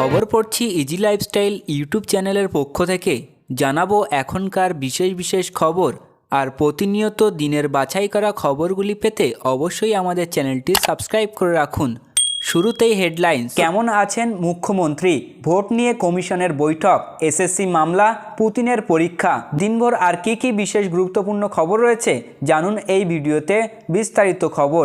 খবর পড়ছি easy lifestyle YouTube চ্যানেলের পক্ষ থেকে। জানাব এখনকার বিশেষ বিশেষ খবর আর প্রতিনিয়ত দিনের বাছাই করা খবরগুলি পেতে অবশ্যই আমাদের চ্যানেলটি সাবস্ক্রাইব করে রাখুন। শুরুতেই হেডলাইন কেমন আছেন মুখ্যমন্ত্রী? ভোট নিয়ে কমিশনের বৈঠক এসএসসি মামলা, পুতিনের পরীক্ষা, দিনভর আর কি কি বিশেষ গুরুত্বপূর্ণ খবর রয়েছে? জানুন এই ভিডিওতে বিস্তারিত খবর।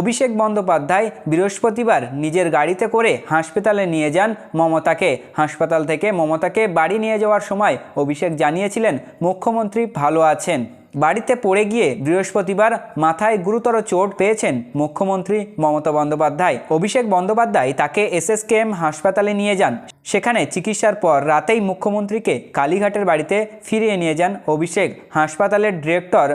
অভিষেক বন্দ্যোপাধ্যায় বৃহস্পতিবার নিজের গাড়িতে করে হাসপাতালে নিয়ে যান মমতাকে। হাসপাতাল থেকে মমতাকে বাড়ি নিয়ে যাওয়ার সময় অভিষেক জানিয়েছিলেন, মুখ্যমন্ত্রী ভালো আছেন। বাড়িতে পড়ে গিয়ে বৃহস্পতিবার মাথায় গুরুতর চোট পেয়েছেন মুখ্যমন্ত্রী মমতা বন্দ্যোপাধ্যায়। অভিষেক বন্দ্যোপাধ্যায় তাকে এসএসকেএম হাসপাতালে নিয়ে যান। সেখানে চিকিৎসার পর রাতেই মুখ্যমন্ত্রীকে কালীঘাটের বাড়িতে ফিরিয়ে নিয়ে যান অভিষেক। হাসপাতালের ডিরেক্টর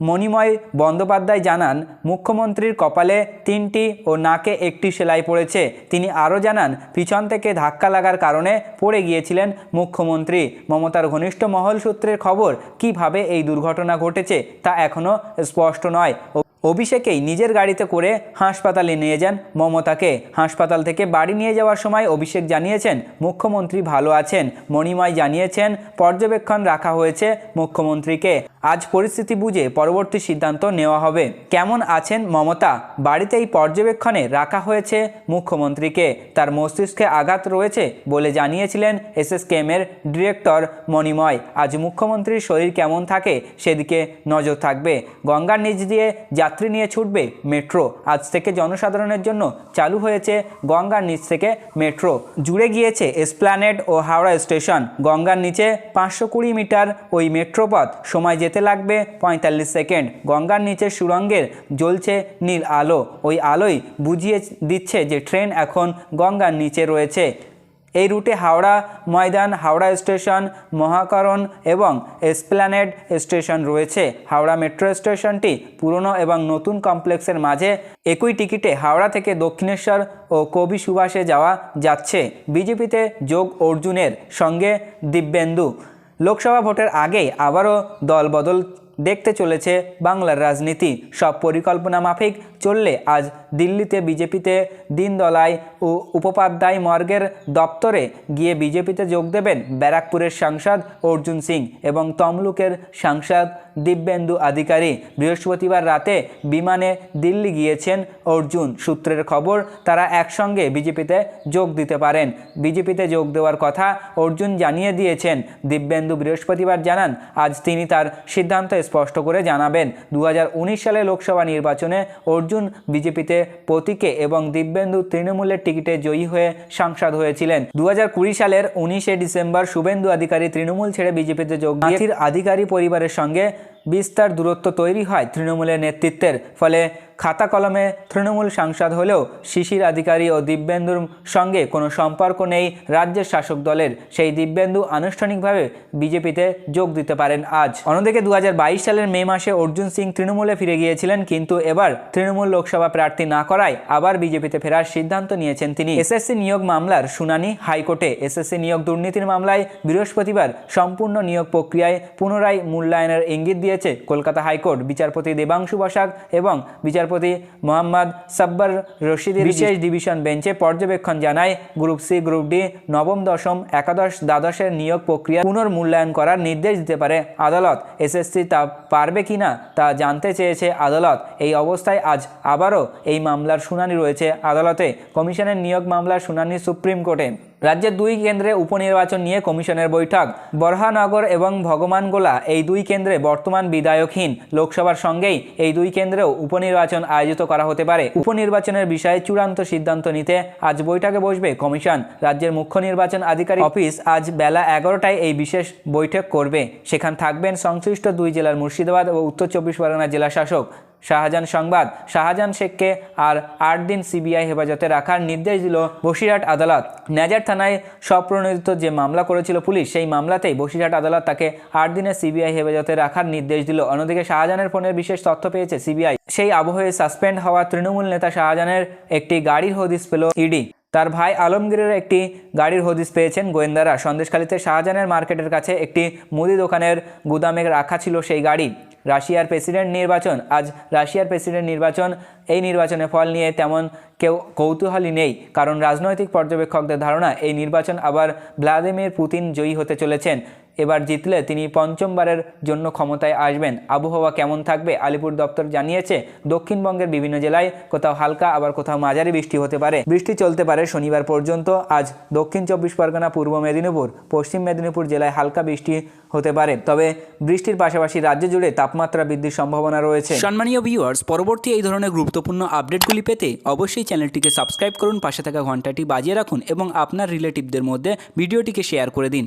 মণিময় বন্দ্যোপাধ্যায় জানান, মুখ্যমন্ত্রীর কপালে তিনটি ও নাকে একটি সেলাই পড়েছে। তিনি আরও জানান, পিছন থেকে ধাক্কা লাগার কারণে পড়ে গিয়েছিলেন মুখ্যমন্ত্রী। মমতার ঘনিষ্ঠ মহল সূত্রের খবর, কীভাবে এই দুর্ঘটনা ঘটেছে তা এখনও স্পষ্ট নয়। অভিষেকেই নিজের গাড়িতে করে হাসপাতালে নিয়ে যান মমতাকে। হাসপাতাল থেকে বাড়ি নিয়ে যাওয়ার সময় অভিষেক জানিয়েছেন, মুখ্যমন্ত্রী ভালো আছেন। মণিময় জানিয়েছেন, পর্যবেক্ষণ রাখা হয়েছে মুখ্যমন্ত্রীকে। আজ পরিস্থিতি বুঝে পরবর্তী সিদ্ধান্ত নেওয়া হবে। কেমন আছেন মমতা? বাড়িতেই পর্যবেক্ষণে রাখা হয়েছে মুখ্যমন্ত্রীকে। তার মস্তিষ্কে আঘাত রয়েছে বলে জানিয়েছিলেন এসএসকেএমের ডিরেক্টর মণিময়। আজ মুখ্যমন্ত্রীর শরীর কেমন থাকে সেদিকে নজর থাকবে। গঙ্গার নিচ দিয়ে যাত্রী নিয়ে ছুটবে মেট্রো। আজ থেকে জনসাধারণের জন্য চালু হয়েছে গঙ্গার নিচ থেকে মেট্রো। জুড়ে গিয়েছে এসপ্ল্যানেড ও হাওড়া স্টেশন। গঙ্গার নিচে পাঁচশো কুড়ি মিটার ওই মেট্রো পথ। সময় যেতে লাগবে। পঁয়তাল্লিশ সেকেন্ড। গঙ্গার নিচে সুরঙ্গের জ্বলছে নীল আলো। ওই আলোই বুঝিয়ে দিচ্ছে যে ট্রেন এখন গঙ্গার নিচে রয়েছে। এই রুটে হাওড়া ময়দান, হাওড়া স্টেশন, মহাকরণ এবং এসপ্ল্যানেড স্টেশন রয়েছে। হাওড়া মেট্রো স্টেশনটি পুরনো এবং নতুন কমপ্লেক্সের মাঝে একই টিকিটে হাওড়া থেকে দক্ষিণেশ্বর ও কবি সুভাষে যাওয়া যাচ্ছে। বিজেপিতে যোগ অর্জুনের সঙ্গে দিব্যেন্দু। লোকসভা ভোটের আগেই আবারও দলবদল দেখতে চলেছে বাংলার রাজনীতি। সব পরিকল্পনা মাফিক, চললে আজ দিল্লিতে বিজেপিতে দিনদলাই ও উপাধ্যায় মর্গের দপ্তরে গিয়ে বিজেপিতে যোগ দেবেন ব্যারাকপুরের সাংসদ অর্জুন সিং এবং তমলুকের সাংসদ দিব্যেন্দু আধিকারী। বৃহস্পতিবার রাতে বিমানে দিল্লি গিয়েছেন অর্জুন। সূত্রের খবর, তারা একসঙ্গে বিজেপিতে যোগ দিতে পারেন। বিজেপিতে যোগ দেওয়ার কথা অর্জুন জানিয়ে দিয়েছেন। দিব্যেন্দু বৃহস্পতিবার জানান, আজ তিনি তার সিদ্ধান্ত স্পষ্ট করে জানাবেন দু সালে লোকসভা নির্বাচনে অর্জুন বিজেপিতে প্রতীকে এবং দিব্যেন্দু তৃণমূলের টিকিটে জয়ী হয়ে সাংসদ হয়েছিলেন। দু হাজার কুড়ি সালের উনিশে ডিসেম্বর শুভেন্দু অধিকারী তৃণমূল ছেড়ে বিজেপিতে যোগ আধিকারী পরিবারের সঙ্গে বিস্তার দূরত্ব তৈরি হয় তৃণমূলের নেতৃত্বের ফলে খাতা কলমে তৃণমূল সাংসদ হলেও শিশির আধিকারী ও দিব্যেন্দুর সঙ্গে কোনো সম্পর্ক নেই রাজ্যের শাসক দলের। সেই দিব্যেন্দু আনুষ্ঠানিকভাবে বিজেপিতে যোগ দিতে পারেন আজ। অন্যদিকে দু হাজার বাইশ সালের মে মাসে অর্জুন সিং তৃণমূলে ফিরে গিয়েছিলেন কিন্তু এবার তৃণমূল লোকসভা প্রার্থী না করায় আবার বিজেপিতে ফেরার সিদ্ধান্ত নিয়েছেন তিনি। এসএসসি নিয়োগ মামলার শুনানি হাইকোর্টে। এসএসসি নিয়োগ দুর্নীতির মামলায় বৃহস্পতিবার সম্পূর্ণ নিয়োগ প্রক্রিয়ায় পুনরায় মূল্যায়নের ইঙ্গিত দিয়েছে কলকাতা হাইকোর্ট বিচারপতি দেবাংশু বসাক এবং বিচারপতি মোহাম্মদ সাব্বার রশিদের বিশেষ ডিভিশন বেঞ্চে পর্যবেক্ষণ জানায় গ্রুপ সি গ্রুপ ডি নবম দশম একাদশ দ্বাদশের নিয়োগ প্রক্রিয়া পুনর্মূল্যায়ন করার নির্দেশ দিতে পারে। আদালত এসএসসি তা পারবে কিনা তা জানতে চেয়েছে আদালত। এই অবস্থায় আজ আবারও এই মামলার শুনানি রয়েছে আদালতে। কমিশনের নিয়োগ মামলার শুনানি সুপ্রিম কোর্টে। রাজ্যের দুই কেন্দ্রে উপনির্বাচন নিয়ে কমিশনের বৈঠক। বরহানগর এবং ভগবানগোলা এই দুই কেন্দ্রে বর্তমান বিধায়কহীন। লোকসভার সঙ্গেই এই দুই কেন্দ্রেও উপনির্বাচন আয়োজিত করা হতে পারে। উপনির্বাচনের বিষয়ে চূড়ান্ত সিদ্ধান্ত নিতে আজ বৈঠকে বসবে কমিশন। রাজ্যের মুখ্য নির্বাচন আধিকারিক অফিস আজ বেলা এগারোটায় এই বিশেষ বৈঠক করবে। সেখান থাকবেন সংশ্লিষ্ট দুই জেলার মুর্শিদাবাদ ও উত্তর চব্বিশ পরগনা জেলা শাসক শাহজাহান সংবাদ। শাহজাহান শেখকে আর আট দিন সিবিআই হেফাজতে রাখার নির্দেশ দিল বসিরহাট আদালত। নেজার থানায় স্বপ্রণোদিত যে মামলা করেছিল পুলিশ, সেই মামলাতেই বসিরহাট আদালত তাকে আট দিনের সিবিআই হেফাজতে রাখার নির্দেশ দিল। অন্যদিকে শাহজাহানের ফোনের বিশেষ তথ্য পেয়েছে সিবিআই। সেই আবহে সাসপেন্ড হওয়া তৃণমূল নেতা শাহজাহানের একটি গাড়ির হদিস পেল ইডি। তার ভাই আলমগীরের একটি গাড়ির হদিস পেয়েছেন গোয়েন্দারা। সন্দেশখালীতে শাহজাহানের মার্কেটের কাছে একটি মুদি দোকানের গুদামে রাখা ছিল সেই গাড়ি। রাশিয়ার প্রেসিডেন্ট নির্বাচন। আজ রাশিয়ার প্রেসিডেন্ট নির্বাচন এই নির্বাচনের ফল নিয়ে তেমন কেউ কৌতূহলী নেই, কারণ রাজনৈতিক পর্যবেক্ষকদের ধারণা, এই নির্বাচন আবার ভ্লাদিমির পুতিন জয়ী হতে চলেছেন। এবার জিতলে তিনি পঞ্চমবারের জন্য ক্ষমতায় আসবেন। আবহাওয়া কেমন থাকবে, আলিপুর দপ্তর জানিয়েছে, দক্ষিণবঙ্গের বিভিন্ন জেলায় কোথাও হালকা, আবার কোথাও মাঝারি বৃষ্টি হতে পারে। বৃষ্টি চলতে পারে শনিবার পর্যন্ত, আজ দক্ষিণ চব্বিশ পরগনা, পূর্ব মেদিনীপুর, পশ্চিম মেদিনীপুর জেলায় হালকা বৃষ্টি হতে পারে। তবে বৃষ্টির পাশাপাশি রাজ্য জুড়ে তাপমাত্রা বৃদ্ধির সম্ভাবনা রয়েছে। সম্মানীয় ভিউয়ার্স পরবর্তী এই ধরনের গুরুত্বপূর্ণ আপডেটগুলি পেতে অবশ্যই চ্যানেলটিকে সাবস্ক্রাইব করুন, পাশে থাকা ঘন্টাটি বাজিয়ে রাখুন এবং আপনার রিলেটিভদের মধ্যে ভিডিওটিকে শেয়ার করে দিন।